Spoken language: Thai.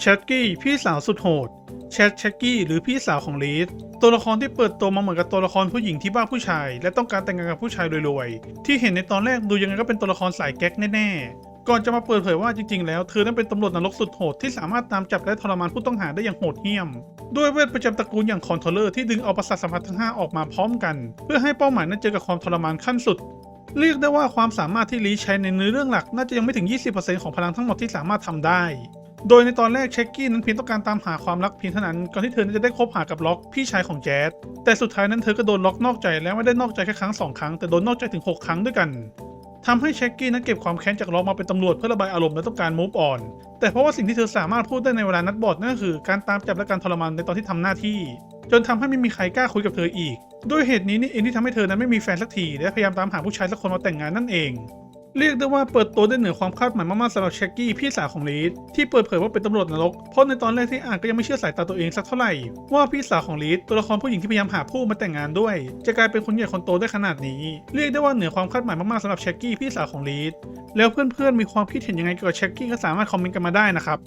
แชกกี้พี่สาวสุดโหดแชทแชกกี้หรือพี่สาวของลีดตัวละครที่เปิดตัวมาเหมือนกับตัวละครผู้หญิงที่บ้าผู้ชาย และต้องการแต่งงานกับผู้ชายรวยๆ ที่เห็นในตอนแรกดูยังไงก็เป็นตัวละครสายแก๊กแน่ๆ ก่อนจะมาเปิดเผยว่าจริงๆ แล้วเธอนั้นเป็นตำรวจนรกสุดโหดที่สามารถตามจับและทรมานผู้ต้องหาได้อย่างโหดเหี้ยม ด้วยเวทประจำตระกูลอย่างคอนโทรเลอร์ที่ดึงเอาประสาทสัมผัสทั้ง 5 ออกมาพร้อมกัน เพื่อให้เป้าหมายนั้นเจอกับความทรมานขั้นสุดเรียกได้ว่าความสามารถที่ลีใช้ในเนื้อเรื่องหลักน่าจะยังไม่ถึง 20%ของพลังทั้งหมดที่สามารถทำได้ โดยในตอนแรกเชคกี้นั้นเพียงต้องการตามหาความรักเพียงเท่านั้นก่อนที่เธอจะได้คบหากับล็อกพี่ชายของแจ๊ดแต่สุดท้ายนั้นเธอก็โดนล็อกนอกใจแล้วไม่ได้นอกใจแค่ครั้งสองครั้งแต่โดนนอกใจถึง 6 ครั้งด้วยกันทำให้เชคกี้นั้นเก็บความแค้นจากล็อกมาเป็นตำรวจเพื่อระบายอารมณ์และต้องการ move on แต่เพราะว่าสิ่งที่เธอสามารถพูดได้ในเวลานัดบอดนั่นก็คือการตามจับและการทรมานในตอนที่ทำหน้าที่ จนทำให้ไม่มีใครกล้าคุยกับเธออีก ด้วยเหตุนี้นี่เองที่ทำให้เธอนั้นไม่มีแฟนสักทีและพยายามตามหาผู้ชายสักคนมาแต่งงานนั่นเอง เรียกได้ว่าเปิดตัวได้เหนือความคาดหมายมากๆสำหรับเช็กี้พี่สาวของลีดที่เปิดเผยว่าเป็นตำรวจนรก เพราะในตอนแรกที่อ่านก็ยังไม่เชื่อสายตาตัวเองสักเท่าไหร่ ว่าพี่สาวของลีดตัวละครผู้หญิงที่พยายามหาผู้มาแต่งงานด้วย จะกลายเป็นคนใหญ่คนโตได้ขนาดนี้ เรียกได้ว่าเหนือความคาดหมายมากๆสำหรับเช็กี้พี่สาวของลีดแล้วเพื่อนๆมีความคิดเห็นยังไงเกี่ยวกับเชกกี้ก็สามารถคอมเมนต์กันมาได้นะครับ